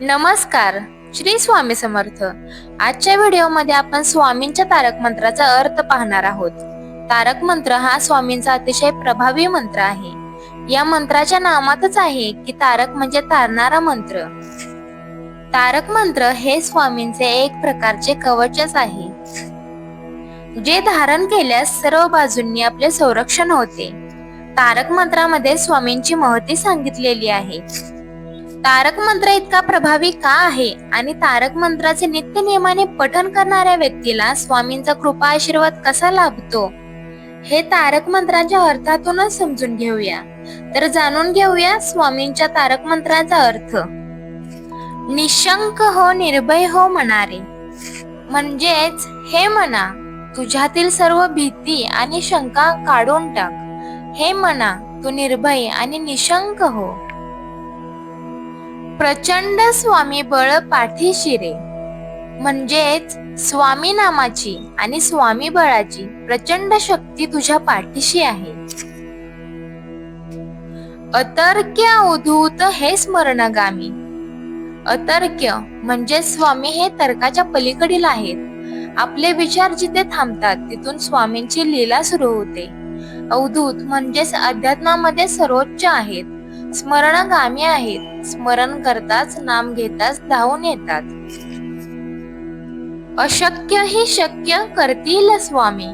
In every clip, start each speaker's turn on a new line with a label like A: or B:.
A: नमस्कार श्री स्वामी समर्थ. आजच्या व्हिडिओमध्ये आपण स्वामींच्या तारक मंत्राचा अर्थ पाहणार आहोत. तारक मंत्र हा स्वामींचा अतिशय प्रभावी मंत्र आहे. या मंत्राच्या नामातच आहे की तारक म्हणजे तारणारा मंत्र. तारक मंत्र हे स्वामींचे एक प्रकारचे कवचच आहे. जे धारण केल्यास सर्व बाजूंनी आपले संरक्षण होते. तारक मंत्रामध्ये स्वामींची महती सांगितलेली आहे. तारक मंत्र इतका प्रभावी का आहे? आणि तारक मंत्राचे नित्य नियमाने पठन करणाऱ्या व्यक्तीला स्वामींचा कृपा आशीर्वाद कसा लाभतो? हे तारक मंत्राच्या अर्थातूनच समजून घेऊया. तर जाणून घेऊया स्वामींच्या तारक मंत्राचा अर्थ. निशंक हो निर्भय हो म्हणारे. म्हणजेच हे म्हणा तुझ्यातील सर्व भीती आणि शंका काढून टाक. हे म्हणा तू निर्भय आणि निशंक हो. प्रचंड स्वामी बळ पाठीशी रे म्हणजेच स्वामी नामाची आणि स्वामी बळाची प्रचंड शक्ती तुझ्या पाठीशी आहे. अतर्क्य उधूत हे स्मरणगामी. अतर्क्य म्हणजे स्वामी हे तर्काच्या पलीकडील आहेत. आपले विचार जिथे थांबतात तिथून स्वामींची लीला सुरू होते. अवधूत म्हणजेच अध्यात्मामध्ये सर्वोच्च आहेत. स्मरणगामी आहेत. स्मरण करताच नाम घेताच धावून येतात. अशक्य हे शक्य करतील स्वामी.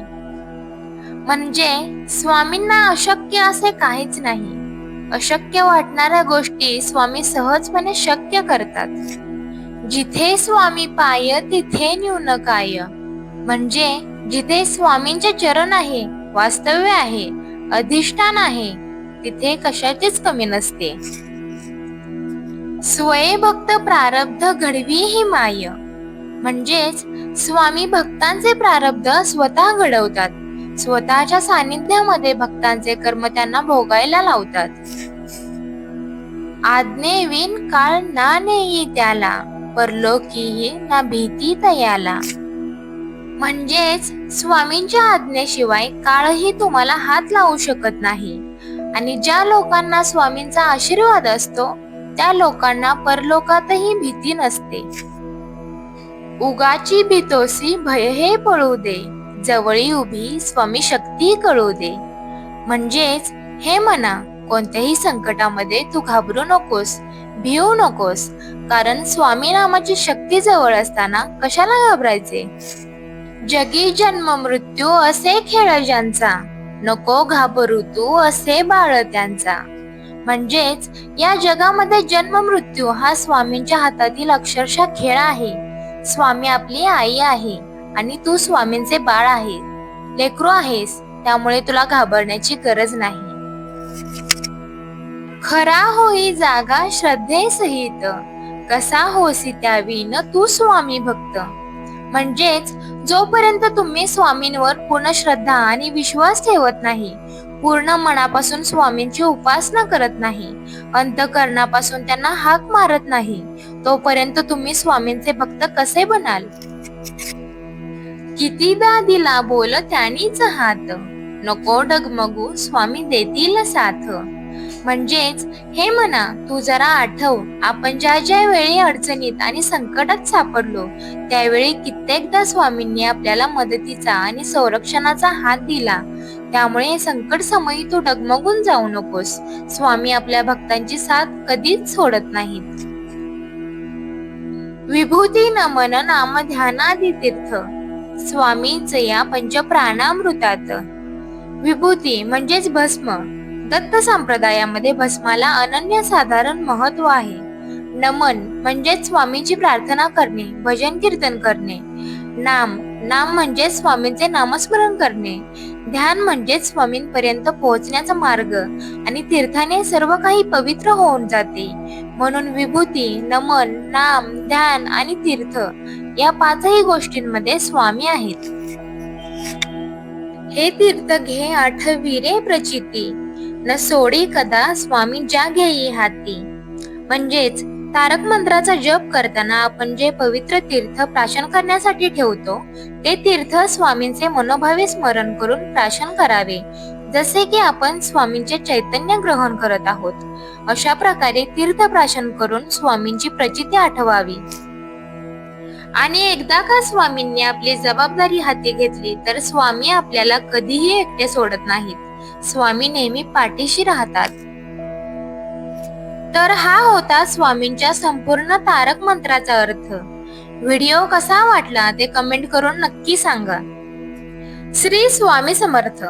A: म्हणजे स्वामींना अशक्य असे काहीच नाही. अशक्य वाटणाऱ्या गोष्टी स्वामी सहजपणे शक्य करतात. जिथे स्वामी पाय तिथे न्यून काय. म्हणजे जिथे स्वामींचे चरण आहे वास्तव्य आहे अधिष्ठान आहे तिथे कशाचीच कमी नसते. स्वयंभक्त प्रारब्ध घडवी ही माय. म्हणजेच स्वामी भक्तांचे प्रारब्ध स्वतः घडवतात. स्वतःच्या सानिध्यामध्ये भक्तांचे कर्म त्यांना भोगायला लावतात. आज्ञे विन काळ ना नेई त्याला परलोकीही ना भीती तयाला. म्हणजेच स्वामींच्या आज्ञेशिवाय काळही तुम्हाला हात लावू शकत नाही. आणि ज्या लोकांना स्वामींचा आशीर्वाद असतो त्या लोकांना परलोकातही भीती नसते. उगाची भीतोसी भय हे पळू दे जवळी उभी स्वामी शक्ती कळू दे. म्हणजेच हे म्हणा कोणत्याही संकटामध्ये तू घाबरू नकोस भिवू नकोस कारण स्वामी नामाची शक्ती जवळ असताना कशाला घाबरायचे? जगी जन्म मृत्यू असे खेळ ज्यांचा नको घाबरू तू असे बाळ त्यांचा. म्हणजेच या जगामध्ये जन्म मृत्यू हा स्वामींच्या हातातील अक्षरशः खेळ आहे. स्वामी आपली आई आहे आणि तू स्वामींचे बाळ आहे. लेकरू आहेस त्यामुळे तुला घाबरण्याची गरज नाही. खरा होई जागा श्रद्धे सहित कसा होसी त्यावीन तू स्वामी भक्त. म्हणजेच जोपर्यंत तुम्ही स्वामींवर पूर्ण श्रद्धा आणि विश्वास ठेवत नाही पूर्ण मनापासून स्वामींची उपासना करत नाही अंतकरणापासून त्यांना हाक मारत नाही तोपर्यंत तुम्ही स्वामींचे भक्त कसे बनाल? कितीदा दिला बोल त्यांनीच हात नको डगमगू स्वामी देतील साथ. म्हणजेच हे म्हणा तू जरा आठव. आपण ज्या ज्या वेळी अडचणीत आणि संकटात सापडलो त्यावेळी कित्येकदा स्वामींनी आपल्याला मदतीचा आणि संरक्षणाचा हात दिला. त्यामुळे संकट समयी तू डगमगून जाऊ नकोस. स्वामी आपल्या भक्तांची साथ कधीच सोडत नाहीत. विभूती नमन नाम ध्यानादि तीर्थ स्वामीच या पंचप्राणामृतात. विभूती म्हणजेच भस्म. दत्त संप्रदायामध्ये भस्माला अनन्यसाधारण महत्त्व आहे. नमन म्हणजेच स्वामींची प्रार्थना करणे भजन कीर्तन करणे. नाम नाम म्हणजे स्वामींचे नामस्मरण करणे. ध्यान म्हणजे स्वामींपर्यंत पोहोचण्याचा मार्ग आणि तीर्थाने सर्व काही पवित्र होऊन जाते. म्हणून विभूती नमन नाम ध्यान आणि तीर्थ या पाचही गोष्टींमध्ये स्वामी आहेत. हे तीर्थ घे आठवी रे प्रचिती. न सोडी कदा स्वामी ज्या घेई हाती. म्हणजेच तारक मंत्राचा जप करताना आपण जे पवित्र तीर्थ प्राशन करण्यासाठी ठेवतो ते तीर्थ स्वामींचे मनोभावे स्मरण करून प्राशन करावे जसे की आपण स्वामींचे चैतन्य ग्रहण करत आहोत. अशा प्रकारे तीर्थ प्राशन करून स्वामींची प्रचिती आठवावी. आणि एकदा का स्वामींनी आपली जबाबदारी हाती घेतली तर स्वामी आपल्याला कधीही एकटे सोडत नाहीत. स्वामी नेहमी पाठीशी राहतात. तर हा होता स्वामींच्या संपूर्ण तारक मंत्राचा अर्थ. व्हिडिओ कसा वाटला ते कमेंट करून नक्की सांगा. श्री स्वामी समर्थ.